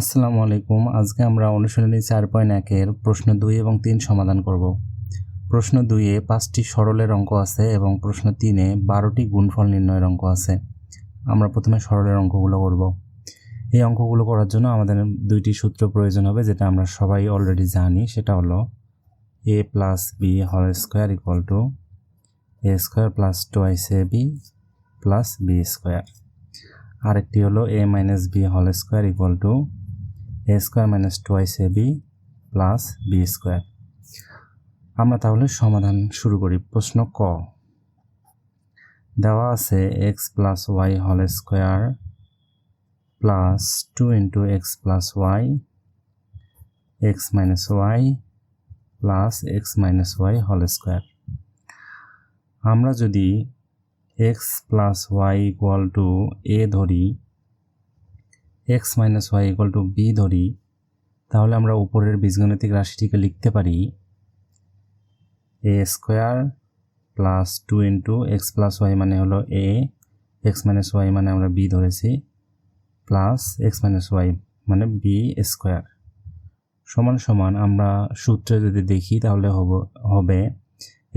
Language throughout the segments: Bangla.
আসসালামু আলাইকুম। আজকে আমরা অনুশীলনী চার পয়েন্ট একের প্রশ্ন দুই এবং তিন সমাধান করব। প্রশ্ন দুইয়ে পাঁচটি সরলের অঙ্ক আছে এবং প্রশ্ন তিনে বারোটি গুণফল নির্ণয়ের অঙ্ক আছে। আমরা প্রথমে সরলের অঙ্কগুলো করব। এই অঙ্কগুলো করার জন্য আমাদের দুইটি সূত্র প্রয়োজন হবে, যেটা আমরা সবাই অলরেডি জানি। সেটা হলো A plus B whole square equal to A square plus twice A B plus B square আরেকটি হলো A minus B whole square equal to A square minus twice A B plus B square আমরা তাহলে সমাধান শুরু করি প্রশ্ন ক। দেওয়া আছে X plus Y whole square plus two into X plus Y X minus Y plus X minus Y whole square আমরা যদি X plus Y equal to A ধরি X minus Y equal to B ধরি, তাহলে আমরা উপরের বীজগণিতিক রাশিটিকে লিখতে পারি A square plus two into X plus Y মানে হলো এ, এক্স মাইনাস ওয়াই মানে আমরা বি ধরেছি, প্লাস এক্স মাইনাস ওয়াই মানে বি স্কোয়ার। সমান সমান আমরা সূত্রে যদি দেখি তাহলে হব, হবে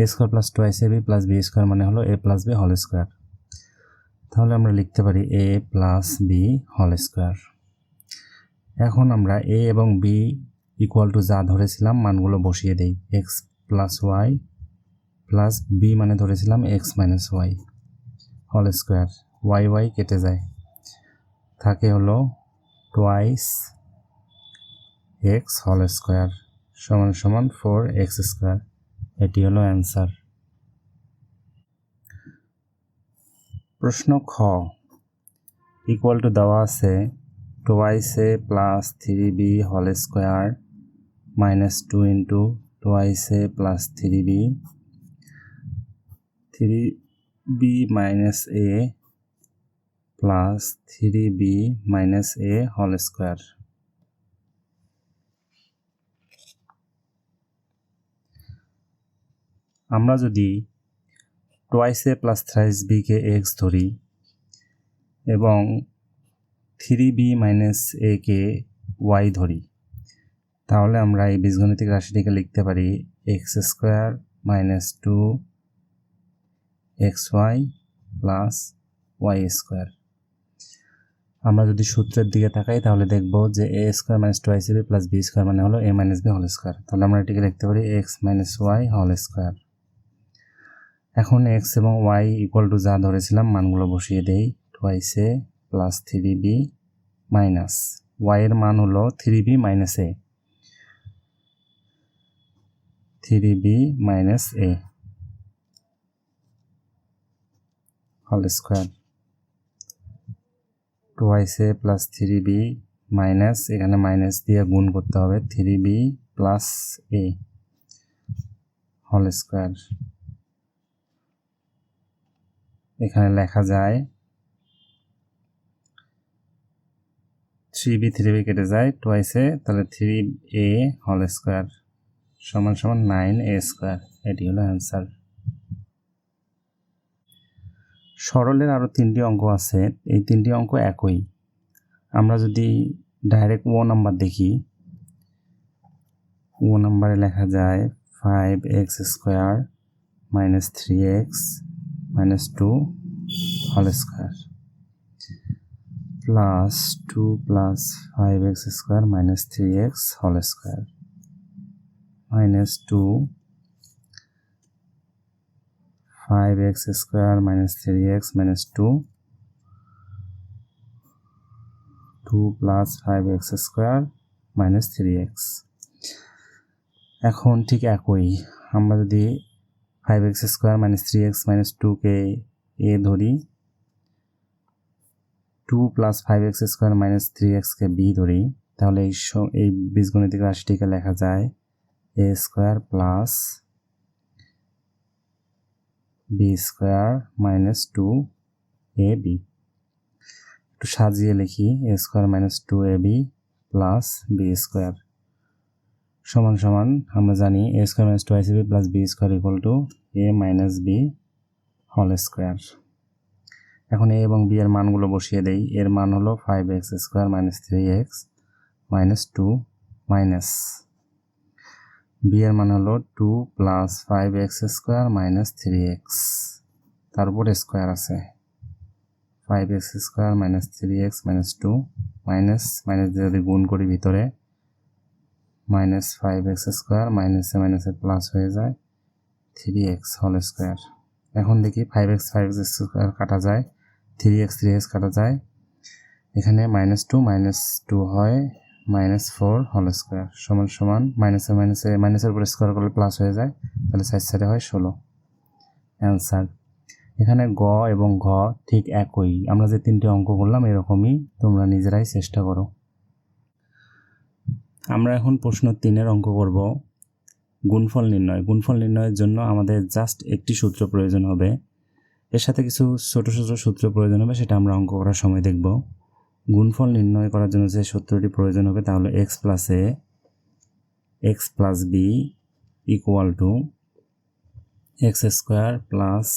A square plus twice A B plus B square মানে হলো A plus B whole square. তাহলে আমরা লিখতে পারি A plus B whole square এখন আমরা এ এবং বি ইকুয়াল টু যা ধরেছিলাম মানগুলো বসিয়ে দেই। X plus Y plus B মানে ধরেছিলাম X minus Y whole square Y Y কেটে যায়। থাকে হলো টোয়াইস এক্স হল স্কোয়ার সমান সমান ফোর এক্স স্কোয়ার এটি হলো অ্যান্সার প্রশ্ন খ। ইকুয়াল টু দেওয়া আছে twice A plus three B whole square minus two into twice A plus three B three B minus A plus three B minus A whole square আমরা যদি টোয়াইস এ প্লাস থ্রাইস বিকে এক্স ধরি এবং থ্রি বি মাইনাস এ কে ওয়াই ধরি। তাহলে আমরা এই বীজগণিতিক রাশিটিকে লিখতে পারি X square minus two X Y plus Y square আমরা যদি সূত্রের দিকে তাকাই, তাহলে দেখব যে A square minus two I C B plus B square মানে হলো A minus B whole square তাহলে আমরা এটিকে লিখতে পারি X minus Y whole square এখন এক্স এবং ওয়াই ইকুয়াল টু যা ধরেছিলাম, মানগুলো বসিয়ে দেই। Twice A plus three B minus Y এর মান হলো three B minus A three B minus A whole square twice A plus three B minus এখানে মাইনাস দিয়ে গুণ করতে হবে three B plus A whole square এখানে লেখা যায় থ্রি বি থ্রি বি কেটে যায় টোয়াইসে তাহলে থ্রি এ হল স্কোয়ার সমান সমান নাইন এ স্কোয়ার এটি হলো অ্যান্সার সরলের আরও তিনটি অঙ্ক আছে, এই তিনটি অঙ্ক একই। আমরা যদি ডাইরেক্ট ও নাম্বার দেখি ও নাম্বারে লেখা যায় five X square minus three X minus two whole square plus two plus five X square minus three X whole square minus two five X square minus three X minus two two plus five X square minus three X এখন ঠিক একই। আমরা যদি five X square minus three X minus টুকে এ ধরি two plus five X square minus three এক্সকে বি ধরি, তাহলে এই এই বীজগণিতিক রাশিটিকে লেখা যায় a square plus b square minus two a b একটু সাজিয়ে লিখি a square minus two a b plus b square সমান সমান আমরা জানি এ square minus two IC b plus b square equal to a minus b whole square এখন এ এবং বি এর মানগুলো বসিয়ে দেই। এর মান হলো five x square minus three x minus two minus b এর মান হলো two plus five x square minus three x তারপর স্কোয়ার আছে। Five x square minus three x minus two minus minus যদি গুণ করি ভিতরে মাইনাস ফাইভ এক্স স্কোয়ার মাইনাসে মাইনাসে প্লাস হয়ে যায় থ্রি এক্স হোল স্কোয়ার। এখন দেখি five x five x square কাটা যায়, থ্রি এক্স থ্রি এক্স কাটা যায়। এখানে মাইনাস টু মাইনাস টু হয় মাইনাস ফোর হোল স্কোয়ার। সমান সমান মাইনাসে মাইনাসে, মাইনাসের উপর স্কোয়ার করলে প্লাস হয়ে যায়, তাহলে সাইড সাইডে হয় ষোলো। অ্যান্সার। এখানে গ এবং ঘ ঠিক একই। আমরা যে তিনটে অঙ্ক করলাম এরকমই তোমরা নিজেরাই চেষ্টা করো। আমরা এখন প্রশ্ন তিনের অঙ্ক করব। গুণফল নির্ণয়। গুণফল নির্ণয়ের জন্য আমাদের জাস্ট একটি সূত্র প্রয়োজন হবে। এর সাথে কিছু ছোট ছোট সূত্র প্রয়োজন হবে, সেটা আমরা অঙ্ক করার সময় দেখব। গুণফল নির্ণয় করার জন্য যে সূত্রটি প্রয়োজন হবে তাহলে x plus a x plus b equal to x square plus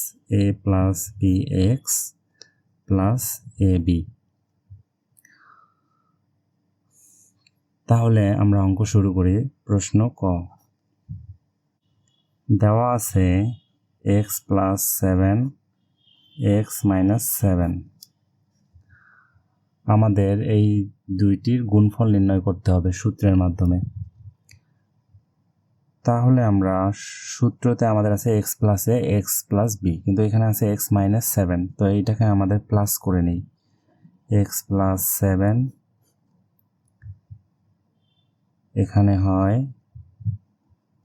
a plus b x plus a b তাহলে আমরা অঙ্ক শুরু করি। প্রশ্ন ক। দেওয়া আছে x plus seven x minus seven আমাদের এই দুইটির গুণফল নির্ণয় করতে হবে সূত্রের মাধ্যমে। তাহলে আমরা সূত্রতে আমাদের আছে x plus a x plus b কিন্তু এখানে আছে এক্স মাইনাস সেভেন তো এইটাকে আমাদের প্লাস করে নিই। এক্স প্লাস সেভেন এখানে হয়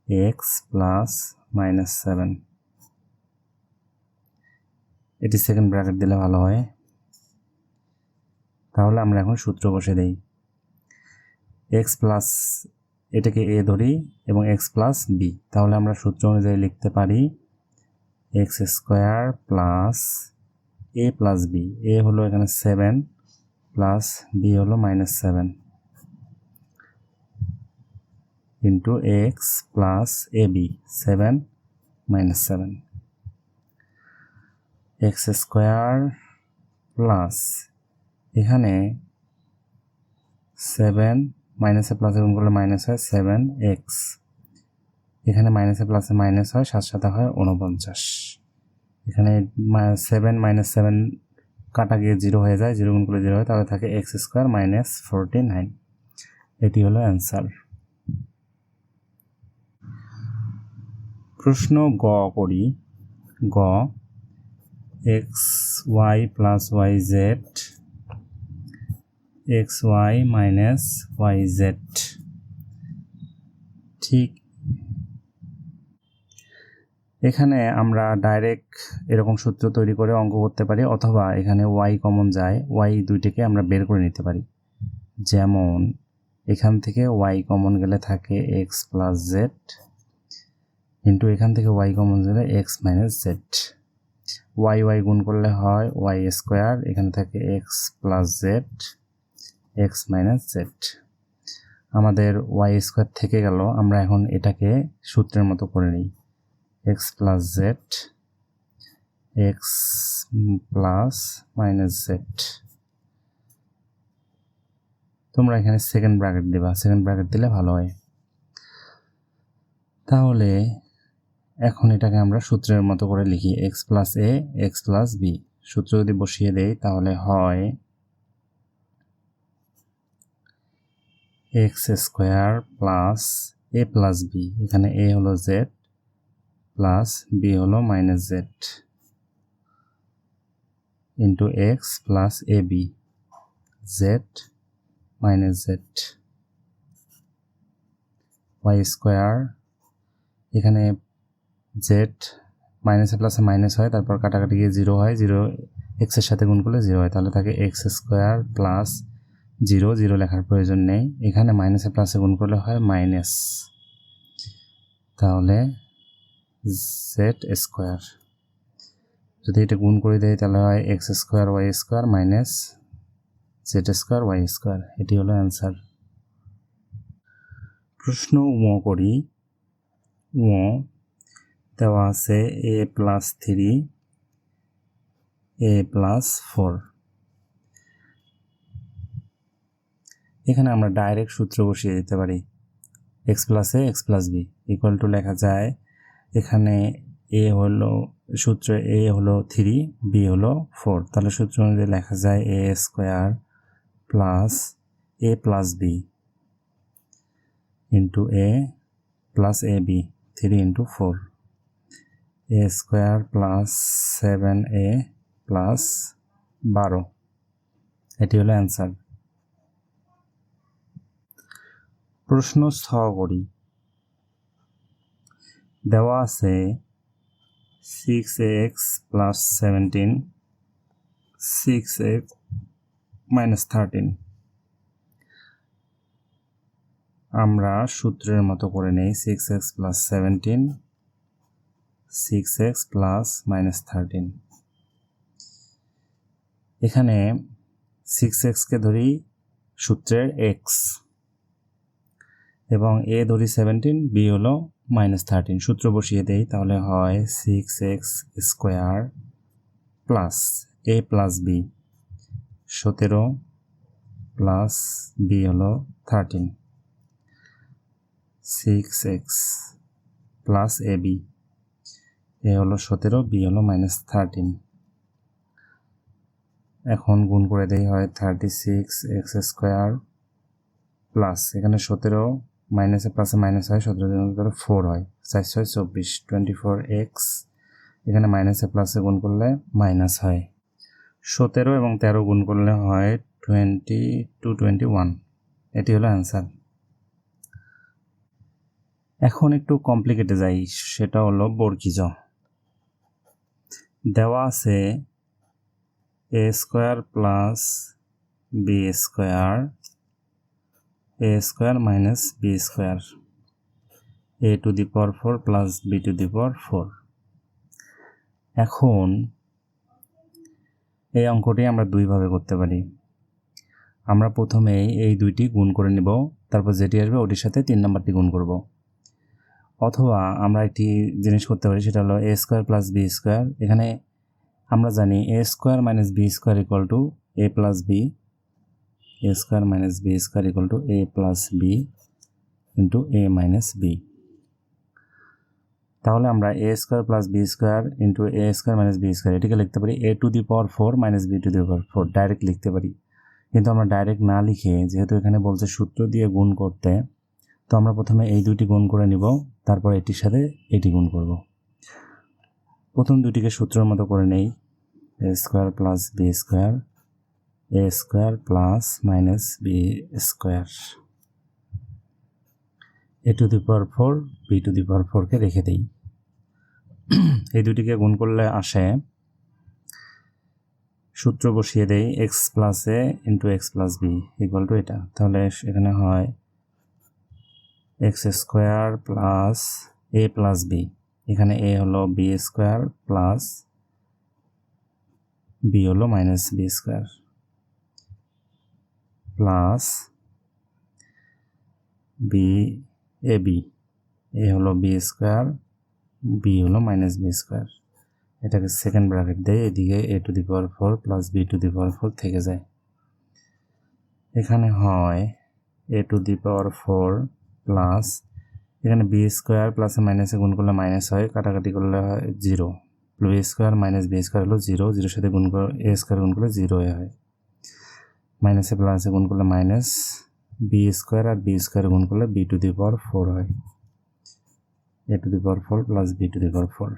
এক্স প্লাস মাইনাস সেভেন এটি সেকেন্ড ব্র্যাকেট দিলে ভালো হয়। তাহলে আমরা এখন সূত্র বসে দেই। এক্স প্লাস এটাকে এ ধরি এবং এক্স প্লাস বি তাহলে আমরা সূত্র অনুযায়ী লিখতে পারি x square plus a plus b a হলো এখানে সেভেন প্লাস বি হলো minus seven into x plus a b seven minus seven x square plus এখানে সেভেন মাইনাসে প্লাসে গুণ করলে মাইনাস হয় সেভেন এক্স এখানে মাইনাসে প্লাসে মাইনাস হয় সাত সাথে হয় উনপঞ্চাশ এখানে সেভেন মাইনাস সেভেন কাটা গিয়ে জিরো হয়ে যায় জিরো গুণ করলে জিরো হয়, তাহলে থাকে x square minus forty nine এটি হলো অ্যান্সার প্রশ্ন গ করি। গ, x y plus y z, x y minus y z. ঠিক এখানে আমরা ডাইরেক্ট এরকম সূত্র তৈরি করে অঙ্ক করতে পারি, অথবা এখানে ওয়াই কমন যায়, ওয়াই দুইটিকে আমরা বের করে নিতে পারি। যেমন এখান থেকে ওয়াই কমন গেলে থাকে এক্স প্লাস জেড ইন্টু এখান থেকে ওয়াই কমন গেলে x minus z y y গুণ করলে হয় ওয়াই স্কোয়ার এখানে থাকে x plus z x minus z আমাদের ওয়াই স্কোয়ার থেকে গেল, আমরা এখন এটাকে সূত্রের মতো করে নিই। X plus z x plus minus z তোমরা এখানে সেকেন্ড ব্র্যাকেট দিবা সেকেন্ড ব্র্যাকেট দিলে ভালো হয়। তাহলে এখন এটাকে আমরা সূত্রের মতো করে লিখি x plus a x plus b সূত্র যদি বসিয়ে দেই, তাহলে হয় x square plus a plus b এখানে এ হলো জেড প্লাস বি হলো minus z into x plus a b z minus z y square এখানে জেড মাইনাসে প্লাসে মাইনাস হয়, তারপর কাটাকাটি গিয়ে জিরো হয় জিরো এক্সের সাথে গুণ করলে জিরো হয়। তাহলে থাকে x square plus zero zero লেখার প্রয়োজন নেই। এখানে মাইনাসে প্লাসে গুণ করলে হয় মাইনাস তাহলে জেড স্কোয়ার যদি এটা গুণ করে দেয়, তাহলে হয় x square y square minus z square y square এটি হলো অ্যান্সার প্রশ্ন উম করি। উম দেওয়া আছে a plus three a plus four এখানে আমরা ডাইরেক্ট সূত্র বসিয়ে দিতে পারি। X plus a x plus b equal to লেখা যায়। এখানে এ হলো, সূত্র এ হলো থ্রি বি হলো ফোর তাহলে সূত্র অনুযায়ী লেখা যায় a square plus a plus b into a plus a b three into four a square plus seven a plus বারো। এটি হলো অ্যান্সার। প্রশ্ন স্থ করি। দেওয়া আছে six x plus seventeen six x minus thirteen আমরা সূত্রের মতো করে নেই six x plus seventeen six x plus minus thirteen এখানে সিক্স এক্সকে ধরি সূত্রের এক্স এবং এ ধরি সেভেন্টিন বি হলো মাইনাস থার্টিন সূত্র বসিয়ে দেই, তাহলে হয় six x square plus a plus b সতেরো প্লাস বি হলো thirteen six x plus a b a হলো সতেরো, বি হলো মাইনাস থার্টিন এখন গুণ করে দেই হয় thirty six x square plus এখানে সতেরো মাইনাসে প্লাসে মাইনাস হয়, সতেরো ফোর হয়। চার ছয় চব্বিশ টোয়েন্টি ফোর এক্স এখানে মাইনাসে প্লাসে গুণ করলে মাইনাস হয়। সতেরো এবং তেরো গুণ করলে হয় টোয়েন্টি টু টোয়েন্টি ওয়ান এটি হলো অ্যান্সার এখন একটু কমপ্লিকেটে যাই, সেটা হলো বর্গিজ দেওয়া আছে a square plus b square a square minus b square a to the power four plus b to the power four এখন এই অঙ্কটি আমরা দুইভাবে করতে পারি। আমরা প্রথমেই এই দুইটি গুণ করে নেব, তারপর যেটি আসবে ওটির সাথে তিন নম্বরটি গুণ করব। অথবা আমরা একটি জিনিস করতে পারি, সেটা হলো a square plus b square এখানে আমরা জানি a square minus b square equal to a plus b a square minus b square equal to a plus b into a minus b তাহলে আমরা a square plus b square into a square minus b square এটিকে লিখতে পারি a to the power four minus b to the power four direct লিখতে পারি। কিন্তু আমরা ডাইরেক্ট না লিখে, যেহেতু এখানে বলছে সূত্র দিয়ে গুণ করতে তো আমরা প্রথমে এই দুইটি গুণ করে নিব, তারপর এটির সাথে এটি গুণ করব। প্রথম দুটিকে সূত্রের মতো করে নেই a square plus b square a square plus minus b square a to the power four b to the power ফোরকে রেখে দিই। এই দুটিকে গুণ করলে আসে, সূত্র বসিয়ে দেই x plus a into x plus b equal to এটা। তাহলে এখানে হয় x square plus a plus b. এখানে এ হলো বি স্কোয়ার প্লাস বি হলো minus b square plus b, a b. A হলো বি স্কোয়ার, বি হলো মাইনাস বি স্কোয়ার। এটাকে সেকেন্ড ব্র্যাকেট দেয় এদিকে a to the power four plus b to the power four থেকে যায়। এখানে হয় a to the power four plus এখানে বি স্কোয়ার প্লাসে মাইনাসে গুণ করলে মাইনাস হয়, কাটাকাটি করলে হয় zero b square minus b square হলো জিরো জিরোর সাথে গুণ করে এ স্কোয়ার গুণ করলে জিরো হয়। মাইনাসে প্লাসে গুণ করলে মাইনাস বি স্কোয়ার আর বি স্কোয়ার গুণ করলে b to the power four হয়। A to the power four plus b to the power four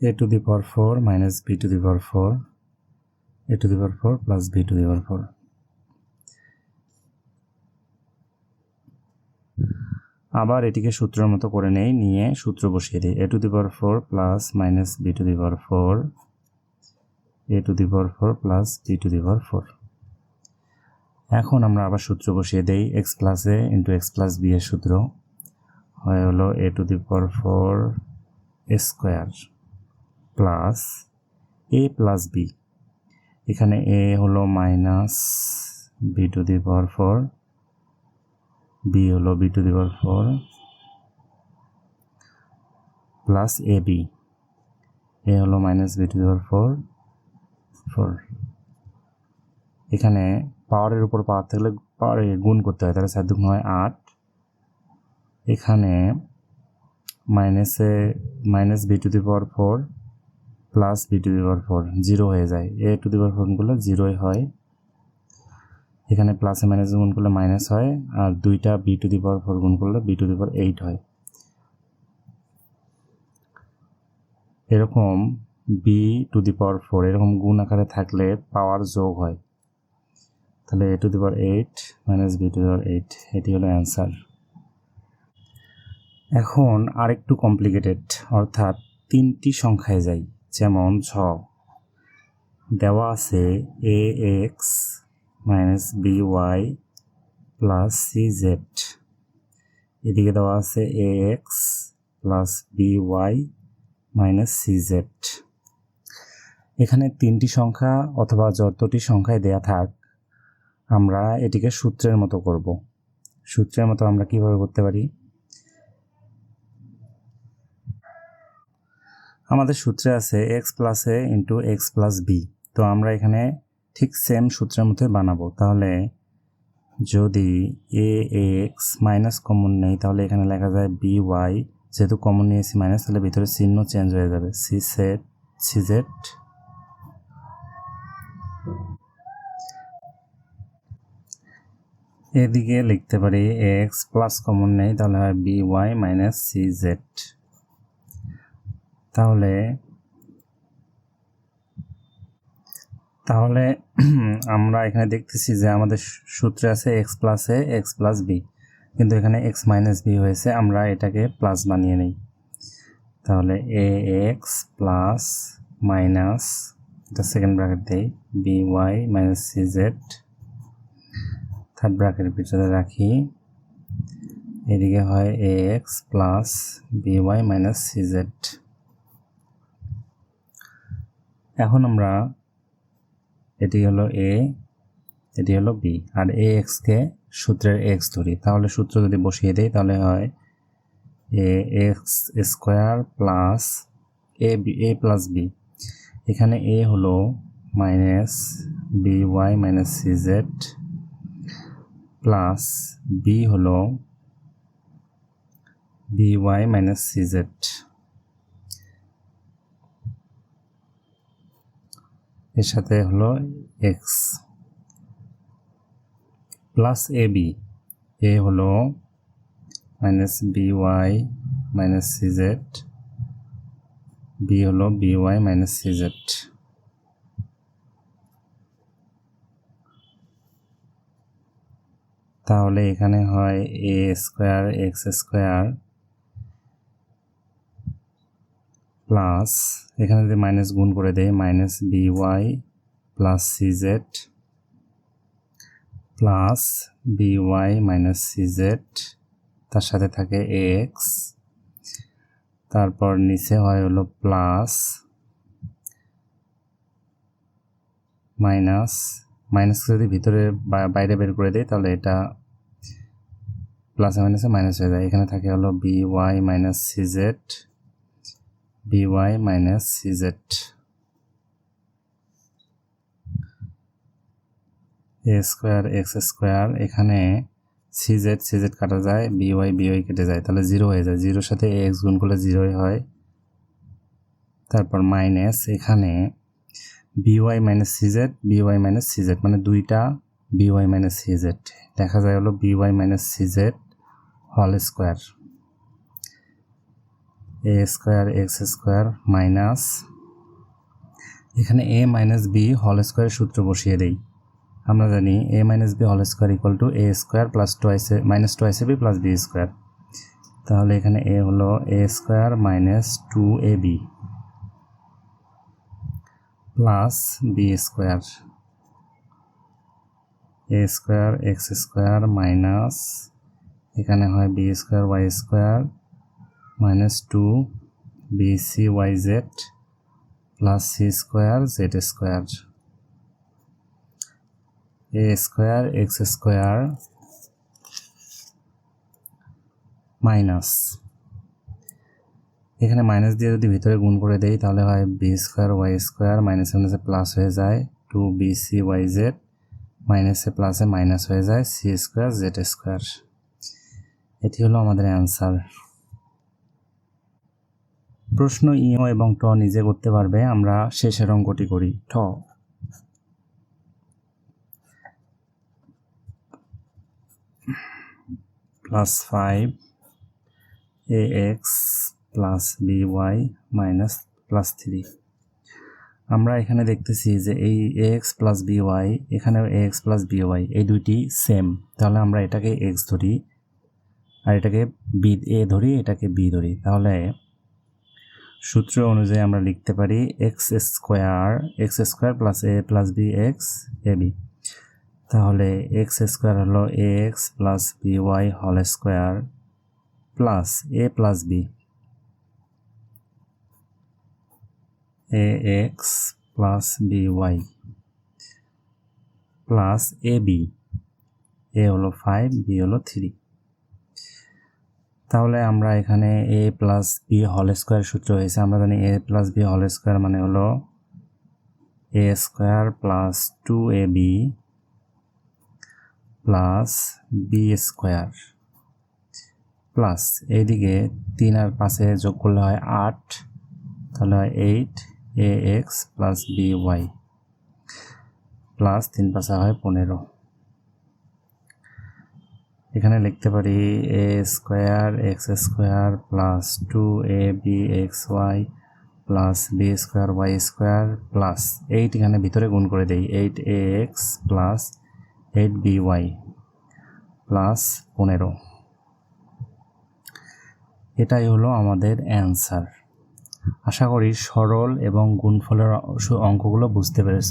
a to the power 4 minus b to the power 4 a to the power 4 plus b to the power 4 আবার এটিকে সূত্রের মতো করে নেই, নিয়ে সূত্র বসিয়ে দিই। A to the power four plus minus b to the power four a to the power four plus b to the power four এখন আমরা আবার সূত্র বসিয়ে দেই x plus a into x plus b এর সূত্র। হয় হলো a to the power four square plus a plus b এখানে এ হলো minus b to the power four b হলো b to the power four plus a b a হলো minus b to the power four four এখানে পাওয়ারের উপর পাওয়ার থাকলে পাওয়ার গুণ করতে হয়, তাহলে দুগুণ হয় আট। এখানে মাইনাসে minus b to the power four plus b to the power four zero হয়ে যায়। এ টু দি পাওয়ার ফোরগুলো জিরোই হয়। এখানে প্লাসে মাইনাসে গুণ করলে মাইনাস হয়, আর দুইটা b to the power four গুণ করলে b to the power eight হয়। এরকম b to the power four এরকম গুণ আকারে থাকলে পাওয়ার যোগ হয়। তাহলে a to the power eight minus b to the power eight এটি হলো অ্যান্সার এখন আরেকটু কমপ্লিকেটেড অর্থাৎ তিনটি সংখ্যায় যাই। যেমন ছ। দেওয়া আছে a, x minus b, y plus c, z. এদিকে দেওয়া আছে a, x plus b, y minus c, z. এখানে তিনটি সংখ্যা অথবা যতটি সংখ্যায় দেয়া থাক, আমরা এটিকে সূত্রের মতো করব। সূত্রের মতো আমরা কীভাবে করতে পারি? আমাদের সূত্রে আছে x plus a into x plus b তো আমরা এখানে ঠিক সেম সূত্রের মধ্যে বানাবো। তাহলে যদি এ এক্স মাইনাস কমন নেই, তাহলে এখানে লেখা যায় বি ওয়াই যেহেতু কমন নিয়েছি মাইনাস তাহলে ভিতরে চিহ্ন চেঞ্জ হয়ে যাবে। সি সেট সি জেড এদিকে লিখতে পারি এক্স প্লাস কমন নেই, তাহলে হয় b y minus c z তাহলে তাহলে আমরা এখানে দেখতেছি যে আমাদের সূত্রে আছে x plus a x plus b কিন্তু এখানে এক্স মাইনাস বি হয়েছে, আমরা এটাকে প্লাস বানিয়ে নিই। তাহলে এ এক্স প্লাস মাইনাস এটা সেকেন্ড ব্র্যাকেট দিই b y minus c z third ব্র্যাকেটের ভিতরে রাখি, এদিকে হয় a x plus b y minus c z এখন আমরা এটি হলো এ এটি হলো বি আর এ এক্সকে সূত্রের এক্স ধরি। তাহলে সূত্র যদি বসিয়ে দেই, তাহলে হয় a x square plus a b a plus b এখানে এ হলো minus b y minus c z plus b হলো b y minus c z এর সাথে হলো x plus a b a হলো minus b y minus c z b হলো b y minus c z তাহলে এখানে হয় a square x square plus এখানে যদি মাইনাস গুণ করে দেয় minus b y plus c z plus b y minus c z তার সাথে থাকে এক্স তারপর নিচে হয় হলো প্লাস মাইনাস মাইনাস যদি ভিতরে বাইরে বের করে দেয় তাহলে এটা প্লাসে মাইনাসে মাইনাস হয়ে যায়। এখানে থাকে হলো B Y minus C Z by minus cz A square X square এখানে সিজেড সিজেড কাটা যায় বিওয়াই বিওয়াই কেটে যায়, তাহলে জিরো হয়ে যায়। জিরোর সাথে এক্স গুণ করলে জিরোই হয়। তারপর মাইনাস এখানে BY minus CZ BY minus CZ মানে দুইটা বিওয়াই মাইনাস সিজেড দেখা যায় হলো B Y minus C Z whole square A square X square minus এখানে A minus B whole square সূত্র বসিয়ে দেই। আমরা জানি A minus B whole square equal to A square plus twice A minus twice A B plus B square তাহলে এখানে এ হলো A square minus two A B plus B square A square X square minus এখানে হয় B square Y square minus two B C Y Z plus C square Z square A square X square minus এখানে মাইনাস দিয়ে যদি ভিতরে গুণ করে দেই, তাহলে হয় বি স্কোয়ার ওয়াই স্কোয়ার মাইনাসে মাইনাসে প্লাস হয়ে যায় two B C Y Z মাইনাসে প্লাসে মাইনাস হয়ে যায় সি স্কোয়ার জেড স্কোয়ার এটি হলো আমাদের অ্যান্সার প্রশ্ন ইও এবং ট নিজে করতে পারবে, আমরা শেষের অঙ্কটি করি। ঠ। Plus five, A X, plus B Y, minus plus three. আমরা এখানে দেখতেছি যে এই এক্স প্লাস বি ওয়াই, এখানেও এক্স প্লাস বি ওয়াই, এই দুইটি সেম। তাহলে আমরা এটাকে এক্স ধরি, আর এটাকে বি, এ ধরি, এটাকে বি ধরি। তাহলে সূত্র অনুযায়ী আমরা লিখতে পারি X square X square plus A plus B X A B তাহলে এক্স স্কোয়ার হলো A X plus B Y whole square plus A plus B A X plus B Y plus A B A হলো ফাইভ বি হলো থ্রি তাহলে আমরা এখানে A plus B whole square সূত্র হয়েছে। আমরা জানি A plus B whole square মানে হলো A square plus two A B plus B square plus এইদিকে তিন আর পাশে যোগ করলে হয় আট, তাহলে হয় eight A X plus B Y plus তিন পাশে হয় পনেরো। এখানে লিখতে পারি A square X square plus two A B X Y plus B square Y square plus eight এখানে ভিতরে গুণ করে দেই। Eight A X plus eight B Y plus পনেরো। এটাই হলো আমাদের অ্যান্সার আশা করি সরল এবং গুণফলের অঙ্কগুলো বুঝতে পেরেছ।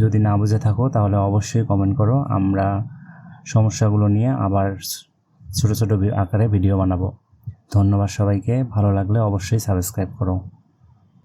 যদি না বুঝে থাকো তাহলে অবশ্যই কমেন্ট করো। আমরা সমস্যাগুলো নিয়ে আবার ছোটো ছোটো আকারে ভিডিও বানাবো। ধন্যবাদ সবাইকে। ভালো লাগলে অবশ্যই সাবস্ক্রাইব করো।